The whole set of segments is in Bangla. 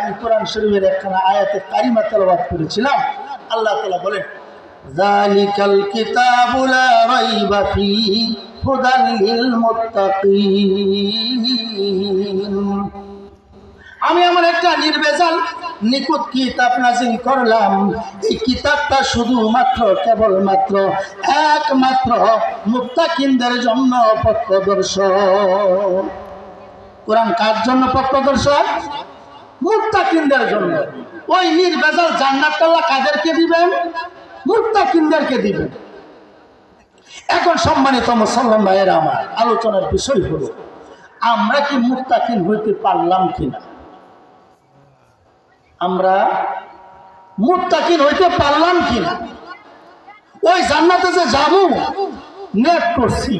আমি কোরআন শরীফের একখানা আয়াতে কারিমা তেলাওয়াত করেছিলাম, আল্লাহ তাআলা বলেন জালিকাল কিতাবু লা রাইবা ফীহি আমি আমার একটা নির্বেজাল নিকুত কিতাব নাজিল করলাম। এই কিতাবটা শুধুমাত্র, কেবলমাত্র একমাত্র মুক্তাকিনদের জন্য পথপ্রদর্শক কোরআন কার জন্য পথপ্রদর্শক মুক্তাকিনদের জন্য। ওই নির্বেজাল জান্নাতটাল্লাহ কাদেরকে দিবেন? মুক্তাকিনদেরকে দিবেন। এখন সম্মানিত মুসলমান ভাইয়েরা আমার, আলোচনার বিষয় হলো, আমরা কি মুক্তাকিন হইতে পারলাম কিনা? আমরা মুত্তাকিন হইতে পারলাম কিনা? ওই জান্নাতে যে যাব, নেট করছি।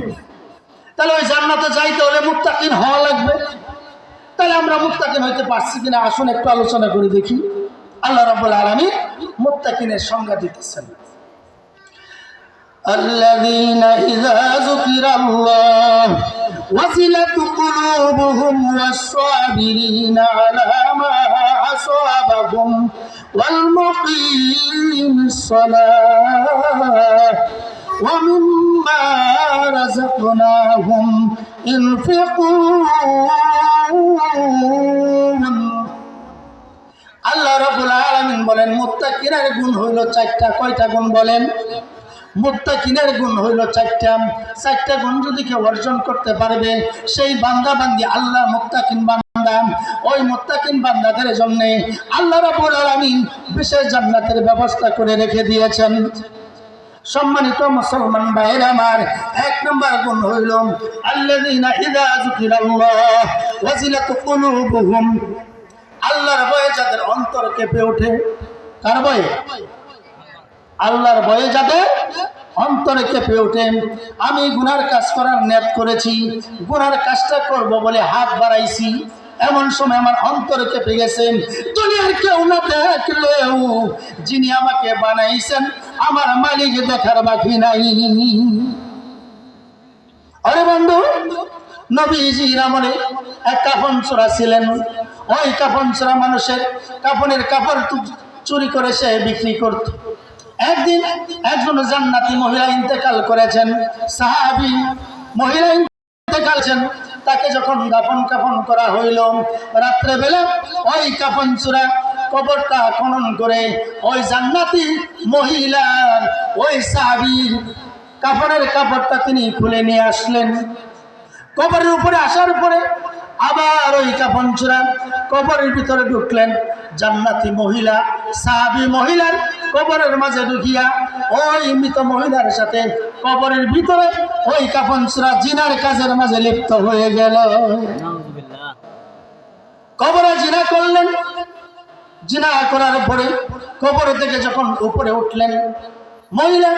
তাহলে ওই জান্নাতে যাইতে হলে মুত্তাকিন হওয়া লাগবে। তাহলে আমরা মুত্তাকিন হইতে পারছি কিনা আসুন একটু আলোচনা করে দেখি আল্লাহ রাব্বুল আলামিন মুত্তাকিনের সংজ্ঞা দিতেছেন الذين إذا ذكر الله وزلت قلوبهم والصابرين على ما أصابهم والمقيم الصلاة ومما رزقناهم ينفقون আল্লাহ রাব্বুল আলামিন বলেন মুত্তাকিনের গুণ হইল চারটা কয়টা গুণ বলেন মুত্তাকিনের গুণ হইল চারটা চারটা গুণ যদি কেউ অর্জন করতে পারবে সেই বান্দা বান্দি আল্লাহ মুত্তাকিন বান্দা ওই মুত্তাকিন বান্দাদের জন্য আল্লাহ রাব্বুল আলামিন বিশেষ জান্নাতের ব্যবস্থা করে রেখে দিয়েছেন সম্মানিত মুসলমান ভাইয়ের আমার, এক নম্বর গুণ হইল কুলুবুহুম। আল্লাহর ভয়ে যাদের অন্তর কেঁপে ওঠে, কার ভয়ে? আল্লাহর ভয়ে যাদের অন্তরে কেঁপে ওঠে। আমি গুনার কাজ করার নেত করেছি, গুনার কাজটা করব বলে হাত বাড়াইছি। এমন সময় আমার অন্তরে কেঁপে গেছে দুনিয়ার কেউ না দেখলেও যিনি আমাকে বানাইছেন, আমার মালিক দেখার বাকি নাই। আরে বন্ধু, নবীজির আমলে এক কাফন চোরা ছিলেন। ওই কাফন চোরা মানুষের কাফনের কাপড় চুরি করে সে বিক্রি করত। একদিন একজন জান্নাতি মহিলা ইন্তেকাল করেছেন, সাহাবি মহিলা ইন্তেকাল করেছেন। তাকে যখন দাফন কাফন করা হইল, রাত্রেবেলা ওই কাফন চূড়া কবরটা খনন করে ওই জান্নাতি মহিলার, ওই সাহাবির কাপড়ের কাপড়টা তিনি খুলে নিয়ে আসলেন। কবরের উপরে আসার পরে আবার ওই কাপন চূড়া কবরের ভিতরে ঢুকলেন। জান্নাতি মহিলা, সাহাবি মহিলার কবরের মাঝে ঢুকিয়া ওই মৃত মহিলার সাথে কবরের ভিতরে ওই কাপন চূড়া জিনার কাজের মাঝে লিপ্ত হয়ে গেল। কবরে জিনা করলেন। জিনা করার পরে কবর থেকে যখন উপরে উঠলেন মহিলা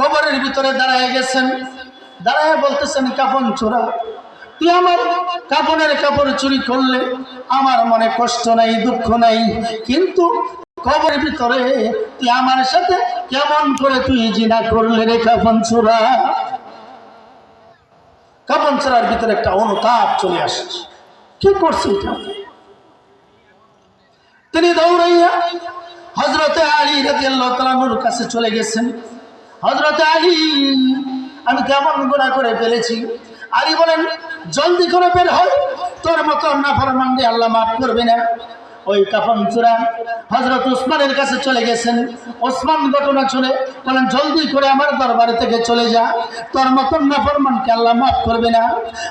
কবরের ভিতরে দাঁড়ায় গেছেন। দাঁড়ায় বলতেছেন কাপন চোরা তুই আমার কাপড়ের কাপড় চুরি করলে আমার মনে কষ্ট নাই দুঃখ নাই কিন্তু ভিতরে তুই আমার সাথে কেমন করে তুই জিনা করলে রে ভিতরে একটা অনুতাপ চলে আসে। কি করছে এটা? তিনি দৌড়াইয়া হজরতে আলী রাজি আল্লাহ তালানুর কাছে চলে গেছেন। হজরতে আলী, আমি কেমন গুণা করে ফেলেছি? আলী বলেন, জলদি করে বের হয়, তোর মতো নাফরমান্ডি আল্লাহ মাফ করবে না। ওই কাফন চূড়া হজরত ওসমানের কাছে চলে গেছেন। ওসমান ঘটনা শুনে বলেন, জলদি করে আমার দরবারে থেকে চলে যা। তোর মতন নাফরমানকে আল্লাহ মাফ করবে না।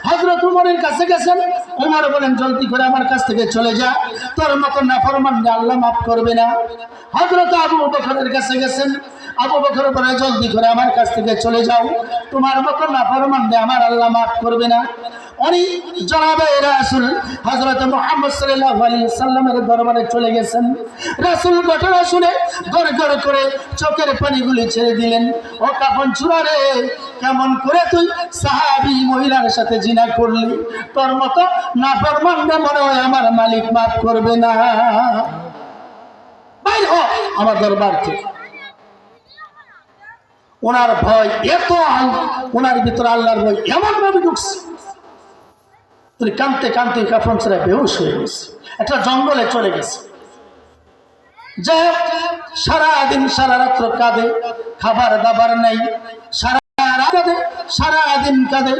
হজরত উমরের কাছে গেছেন। উমর বলেন, জলদি করে আমার কাছ থেকে চলে যা। তোর মতন নাফরমানকে আল্লাহ মাফ করবে না। হজরত আবু বকরের কাছে গেছেন। আবু বকর বলে, জলদি করে আমার কাছ থেকে চলে যাও। তোমার মতো নাফরমানকে আমার আল্লাহ মাফ করবে না। উনি জনাবে রাসুল। হজরত মোহাম্মদ সাল্লাহ আলী সাল্লামের দরবারে চলে গেছেন। রাসুল ঘটনা শুনে গড় গড় করে চোখের পানিগুলি ছেড়ে দিলেন। ও কাপন চূড়ারে কেমন করে তুই সাহাবি মহিলার সাথে জিনা করলি? তোর মতো না ফরমানটা মনে হয় আমার মালিক মাফ করবে না। বাইর হ আমার দরবার থেকে। ওনার ভয় এত ওনার ভিতরে আল্লাহর ভয় এমন ভাবে ঢুকছে। তিনি কানতে কানতে কাফন ছেড়ে বেহুশ হয়ে গেছে। একটা জঙ্গলে চলে গেছে। যাই হোক, সারাদিন সারা রাত্র কাঁদে, খাবার দাবার নেই, সারা কাঁদে, সারাদিন কাঁদে,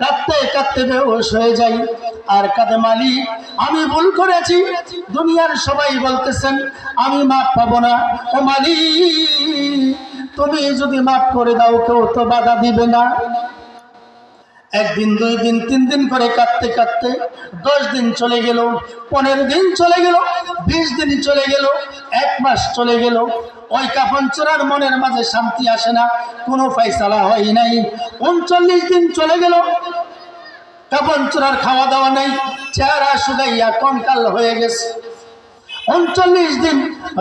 কাঁদতে কাঁদতে বেহোশ হয়ে যাই। আর কাঁদে মালিক, আমি ভুল করেছি, দুনিয়ার সবাই বলতেছেন, আমি মাপ পাবো না। ও মালিক, তুমি যদি মাফ করে দাও, কেউ তো বাধা দিবে না। একদিন, দুই দিন, তিন দিন করে কাঁদতে কাঁদতে দশ দিন চলে গেল, পনেরো দিন চলে গেল, বিশ দিন চলে গেল, এক মাস চলে গেল। ওই কাফন চোরার মনের মাঝে শান্তি আসে না, কোনো ফয়সালা হয় নাই। উনচল্লিশ দিন চলে গেল, কাফন চোরার খাওয়া দাওয়া নেই, চেহারা শুকাইয়া কঙ্কাল হয়ে গেছে। উনচল্লিশ দিন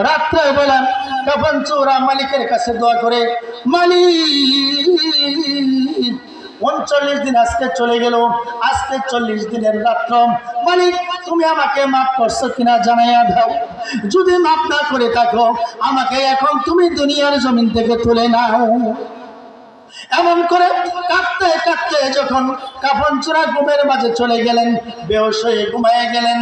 রাত্রে বেলা কাফন চৌরা মালিকের কাছে দোয়া করে, মালিক! উনচল্লিশ দিন আজকে চলে গেল, আজকে চল্লিশ দিনের রাত্র। মালিক, তুমি আমাকে মাফ করছ কিনা জানাইয়া দাও। যদি মাফ না করে থাকো, আমাকে এখন তুমি দুনিয়ার জমিন থেকে তুলে নাও। এমন করে কাঁদতে কাঁদতে যখন কাফন চূড়া ঘুমের মাঝে চলে গেলেন, বেহস হয়ে ঘুমায় গেলেন